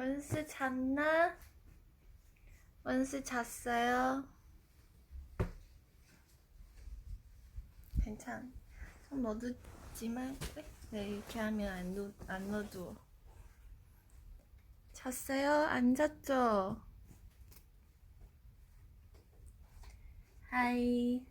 원스 잤나? 원스 잤어요? 괜찮. 손 넣어두지만 그래? 네 이렇게 하면 안, 넣, 안 넣어두어. 잤어요? 안 잤죠? 하이.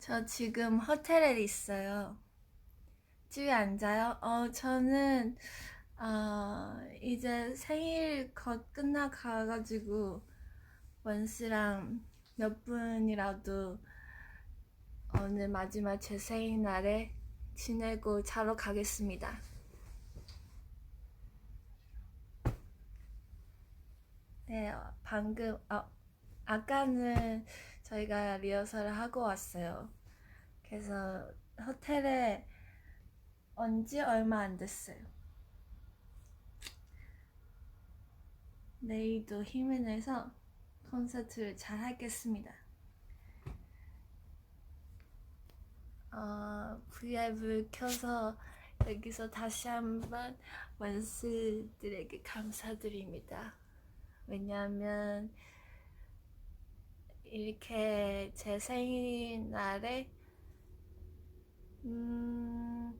저 지금 호텔에 있어요. 집에 앉아요? 어, 저는, 어, 이제 생일 곧 끝나가가지고, 원스랑 몇 분이라도 오늘 마지막 제 생일날에 지내고 자러 가겠습니다. 네, 어, 방금, 어, 아까는 저희가 리허설을 하고 왔어요. 그래서 호텔에 온지 얼마 안 됐어요. 내일도 힘을 내서 콘서트를 잘 하겠습니다. 어, V앱을 켜서 여기서 다시 한번 원스들에게 감사드립니다. 왜냐하면 이렇게 제 생일날에 음,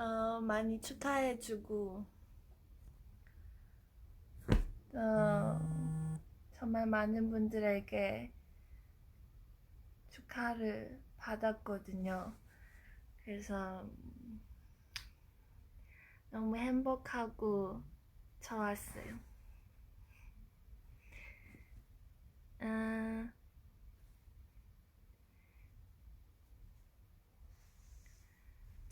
어, 많이 축하해주고 어, 정말 많은 분들에게 축하를 받았거든요. 그래서 너무 행복하고 좋았어요. 아,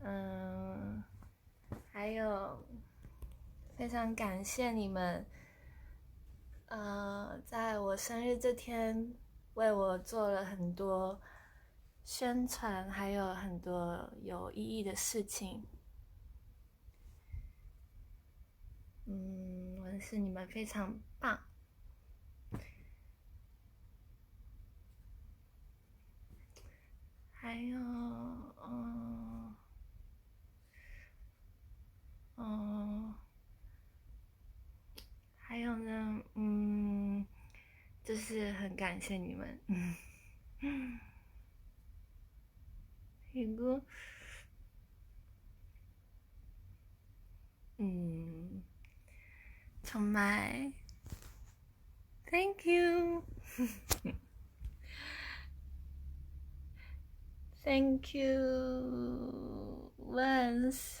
嗯，还有非常感谢你们，呃，在我生日这天为我做了很多宣传，还有很多有意义的事情。嗯，我是你们非常棒。还有，嗯，哦还有呢，嗯，就是很感谢你们，嗯，嗯，从麦，Thank you。Thank you, Lance.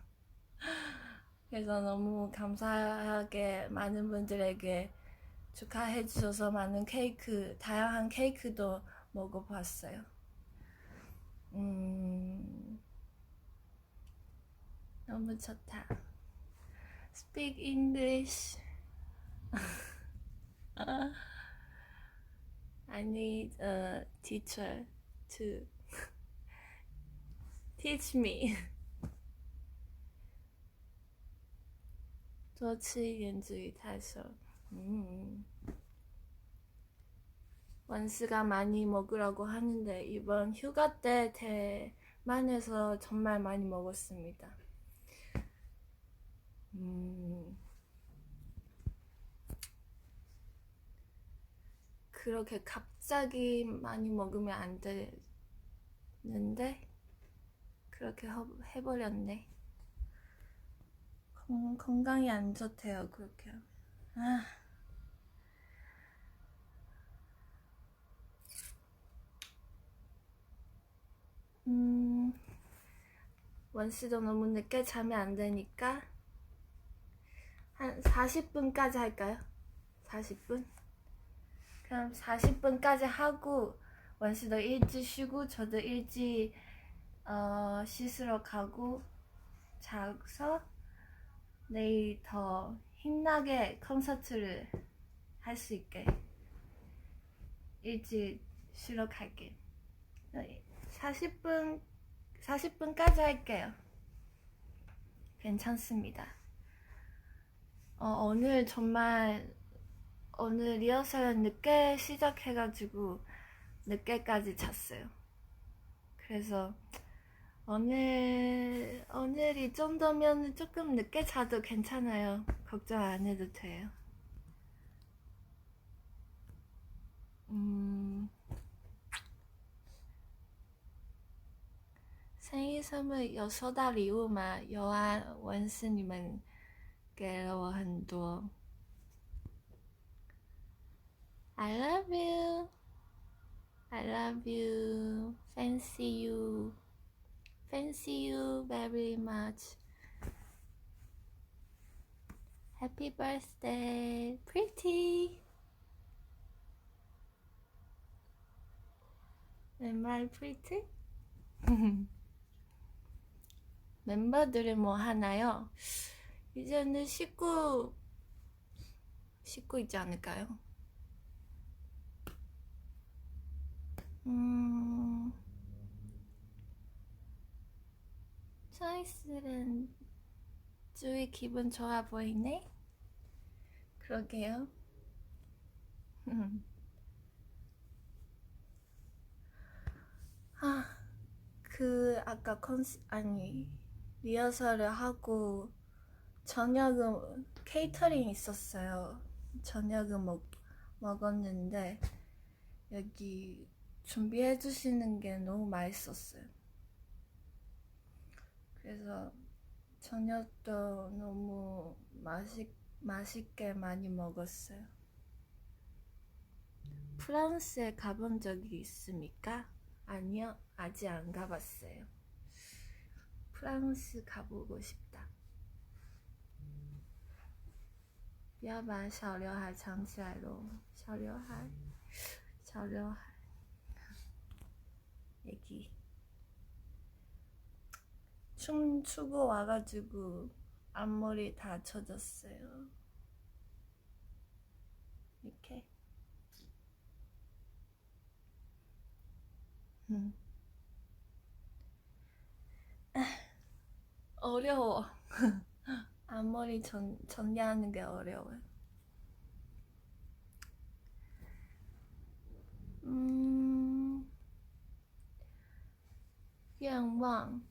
그래서 너무 감사하게 많은 분들에게 축하해 주셔서 많은 케이크, 다양한 케이크도 먹어봤어요. 음, 너무 좋다. Speak English. I need a teacher to teach me. 多吃一点至于太瘦. 음. 원스가 많이 먹으라고 하는데 이번 휴가 때 대만에서 정말 많이 먹었습니다. 음. 그렇게 갑자기 많이 먹으면 안 돼. 없는데 그렇게 허- 해버렸네. 건, 건강이 안 좋대요 그렇게 하면. 아. 음, 원씨도 너무 늦게 자면 안 되니까 한 40분까지 할까요? 40분? 그럼 40분까지 하고 원씨도 일찍 쉬고 저도 일찍 어, 씻으러 가고 자서 내일 더 힘나게 콘서트를 할 수 있게 일찍 쉬러 갈게. 40분 40분까지 할게요. 괜찮습니다. 어, 오늘 정말 오늘 리허설 늦게 시작해가지고 늦게까지 잤어요. 그래서 오늘 오늘 이 정도면 조금 늦게 자도 괜찮아요. 걱정 안 해도 돼요. 음, 생일 선물有收到礼物吗？有啊，文是你们给了我很多。I love you. I love you. Fancy you. Fancy you very much. Happy birthday, pretty. Am I pretty? 멤버들은 뭐 하나요? 이제는 씻고 씻고 있지 않을까요? 음, 초이스는 주위 기분 좋아 보이네? 그러게요. 아, 그 아까 컨스 아니 리허설을 하고 저녁은 케이터링 있었어요. 저녁은 먹 먹었는데 여기 준비해 주시는 게 너무 맛있었어요. 그래서 저녁도 너무 맛있 맛있게 많이 먹었어요. 프랑스에 가본 적이 있습니까? 아니요, 아직 안 가봤어요. 프랑스 가보고 싶다. 不要把小刘海藏起来喽，小刘海，小刘海， 애기. 춤 추고 와가지고 앞머리 다 젖었어요. 이렇게. 음. 어려워. 앞머리 전, 정리하는 게 어려워요. 음, 愿望，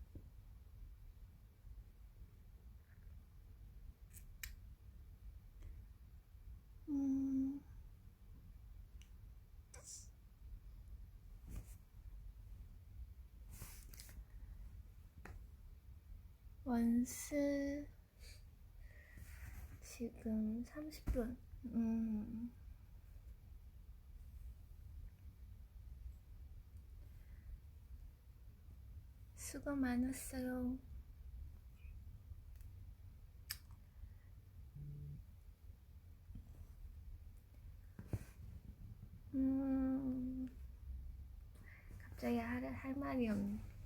원스 지금 30분. 음. 수고 많았어요. 음. 갑자기 할, 할 말이 없네.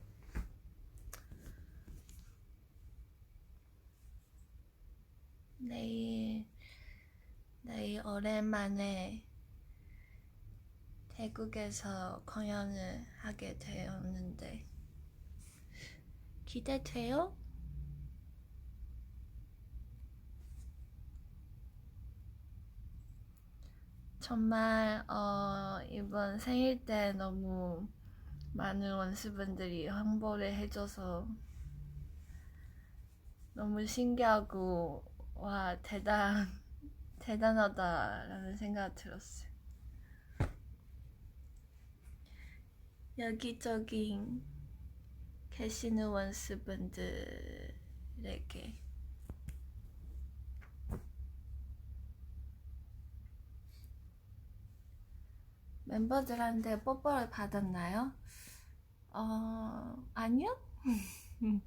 내일, 내일 오랜만에 태국에서 공연을 하게 되었는데, 기대돼요? 정말 어, 이번 생일 때 너무 많은 원수분들이 홍보를 해줘서 너무 신기하고 와 대단 대단하다라는 생각 들었어요. 여기저기 계시는 원수분들에게 멤버들한테 뽀뽀를 받았나요? 어, 아니요?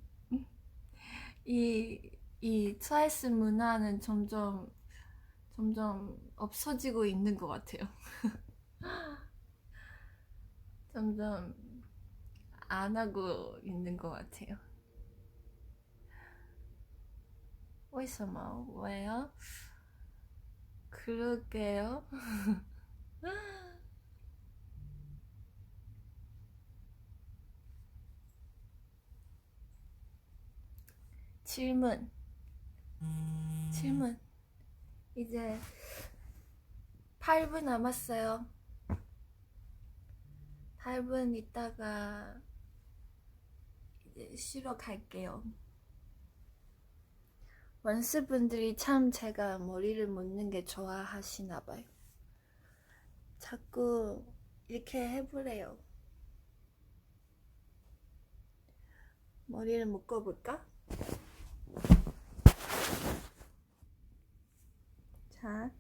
이, 이 트와이스 문화는 점점, 점점 없어지고 있는 것 같아요. 점점 안 하고 있는 것 같아요. 为什么? 왜요? 그러게요. 질문. 질문. 이제 8분 남았어요. 8분 있다가 이제 쉬러 갈게요. 원스분들이 참 제가 머리를 묶는 게 좋아하시나 봐요. 자꾸 이렇게 해보래요. 머리를 묶어볼까? 자.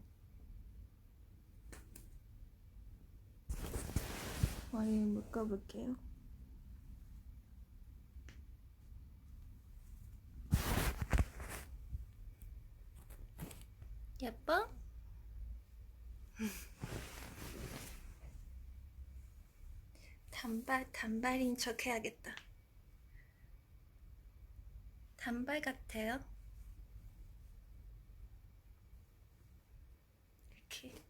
머리 묶어볼게요. 예뻐? 단발, 단발인 척 해야겠다. 단발 같아요? 이렇게.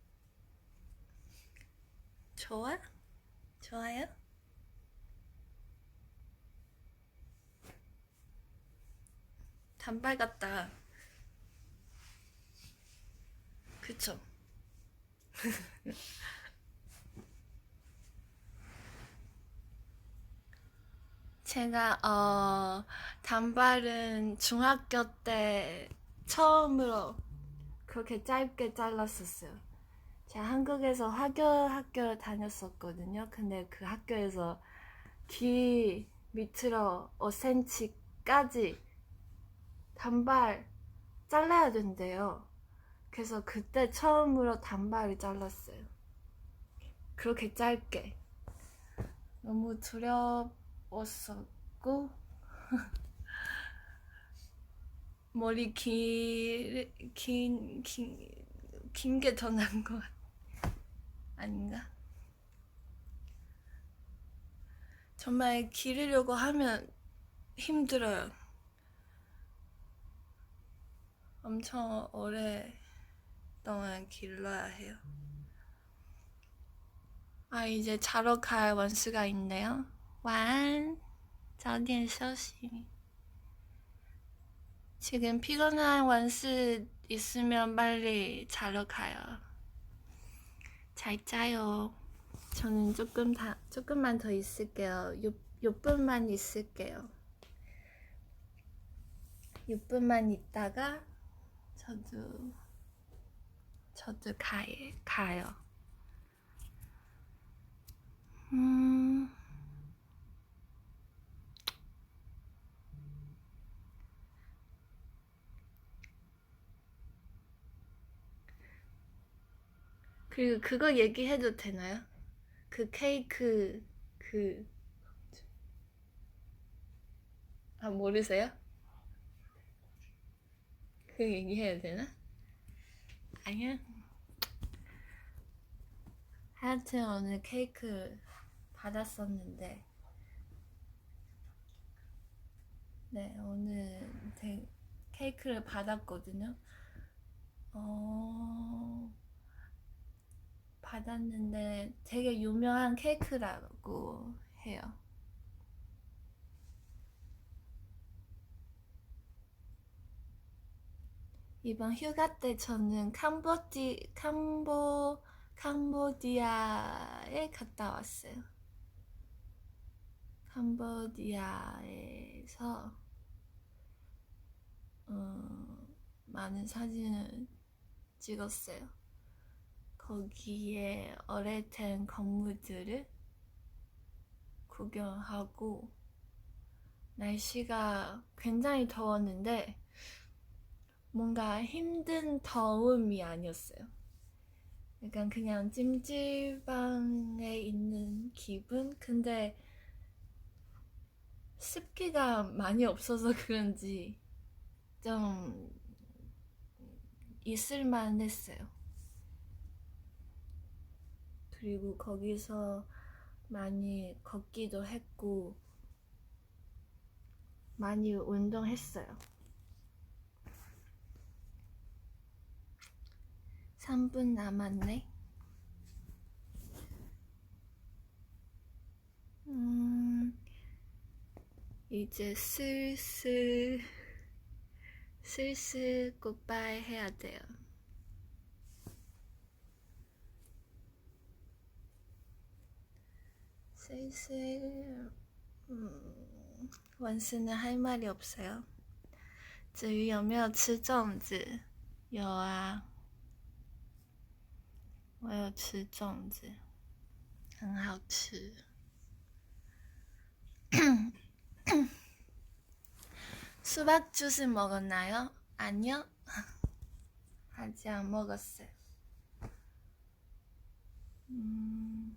좋아? 좋아요? 단발 같다. 그쵸? 제가 어 단발은 중학교 때 처음으로 그렇게 짧게 잘랐었어요. 제가 한국에서 화교 학교를 다녔었거든요. 근데 그 학교에서 귀 밑으로 5cm까지 단발 잘라야 된대요. 그래서 그때 처음으로 단발을 잘랐어요. 그렇게 짧게. 너무 두려웠었고, 머리 길, 긴, 긴, 긴 게 더 나은 것 같아. 아닌가? 정말 기르려고 하면 힘들어요. 엄청 오랫동안 길러야 해요. 아, 이제 자러 갈 원수가 있네요. 晚安,早点休息. 지금 피곤한 원수 있으면 빨리 자러 가요. 잘 자요. 저는 조금 다, 조금만 더 있을게요. 6, 6분만 있을게요. 6분만 있다가 저도 저도 가, 가요. 음. 그리고 그거 얘기해도 되나요? 그 케이크 그 아, 모르세요? 그 얘기해야 되나? 아니야. 하여튼 오늘 케이크 받았었는데, 네, 오늘 데- 케이크를 받았거든요. 어, 받았는데 되게 유명한 케이크라고 해요. 이번 휴가 때 저는 캄보지 캄보 캄보디아에 갔다 왔어요. 캄보디아에서 어, 많은 사진을 찍었어요. 거기에 오래된 건물들을 구경하고 날씨가 굉장히 더웠는데 뭔가 힘든 더움이 아니었어요. 약간 그냥 찜질방에 있는 기분? 근데 습기가 많이 없어서 그런지 좀 있을만 했어요. 그리고 거기서 많이 걷기도 했고, 많이 운동했어요. 3분 남았네. 음, 이제 슬슬, 슬슬 굿바이 해야 돼요. 슬슬, 음, 원스는 할 말이 없어요. 至于有没有吃粽子？有啊，我有吃粽子，很好吃。 수박 주스 먹었나요? 아니요. 아직 안 먹었어요. 음,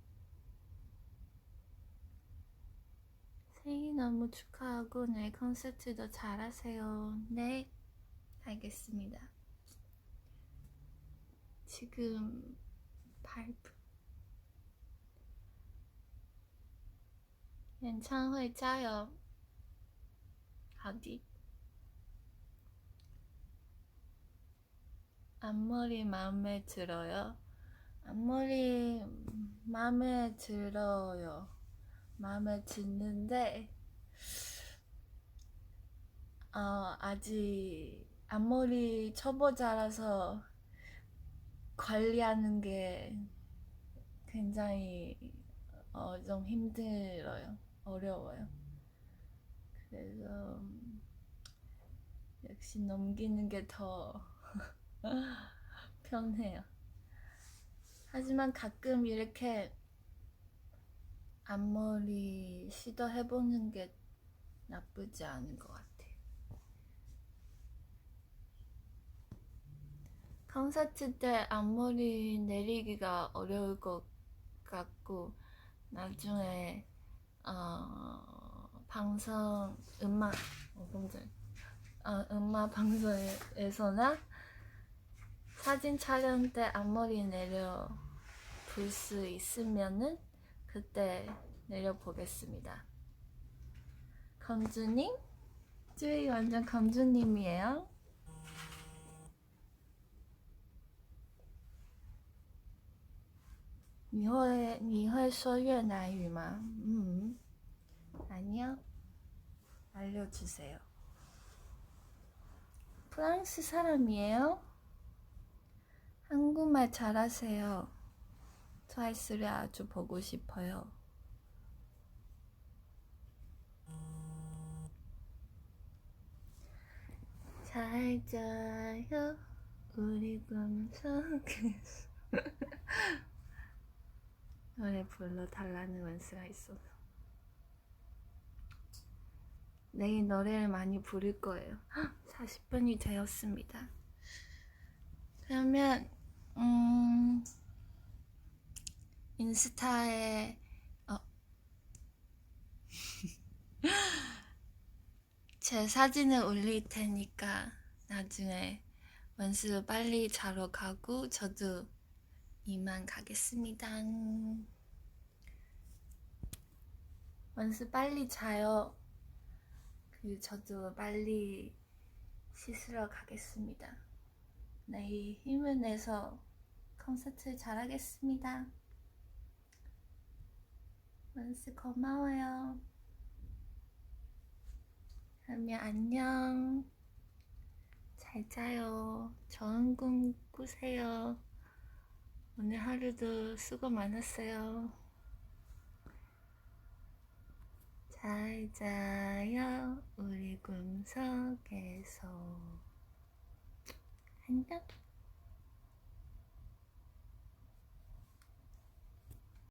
생일 너무 축하하고 내일 콘서트도 잘하세요. 네, 알겠습니다. 지금 8분. 연창회 짜요. 어디? 앞머리 마음에 들어요. 앞머리 마음에 들어요. 마음에 드는데 어, 아직 앞머리 초보자라서 관리하는 게 굉장히 어, 좀 힘들어요. 어려워요. 그래서 역시 넘기는 게 더 편해요. 하지만 가끔 이렇게 앞머리 시도해보는 게 나쁘지 않은 것 같아요. 콘서트 때 앞머리 내리기가 어려울 것 같고 나중에 어, 방송 음악 어. 어, 음악 방송에서나 사진 촬영 때 앞머리 내려 볼 수 있으면은 그때 내려 보겠습니다. 검주님? 쭈이 완전 검주님이에요.你会你会说越南语吗? 음. 아니요. 알려주세요. 프랑스 사람이에요? 한국말 잘하세요. 트와이스를 아주 보고 싶어요. 잘 자요, 우리 꿈 속에서. 노래 불러달라는 원수가 있어서. 내일 노래를 많이 부를 거예요. 40분이 되었습니다. 그러면 음, 인스타에 어, 제 사진을 올릴 테니까 나중에 원수 빨리 자러 가고 저도 이만 가겠습니다. 원스 빨리 자요. 그 저도 빨리 씻으러 가겠습니다. 내일 힘을 내서 콘서트 잘하겠습니다. 원스 고마워요. 그러면 안녕. 잘 자요. 좋은 꿈 꾸세요. 오늘 하루도 수고 많았어요. 잘 자요. 우리 꿈속에서. 안녕.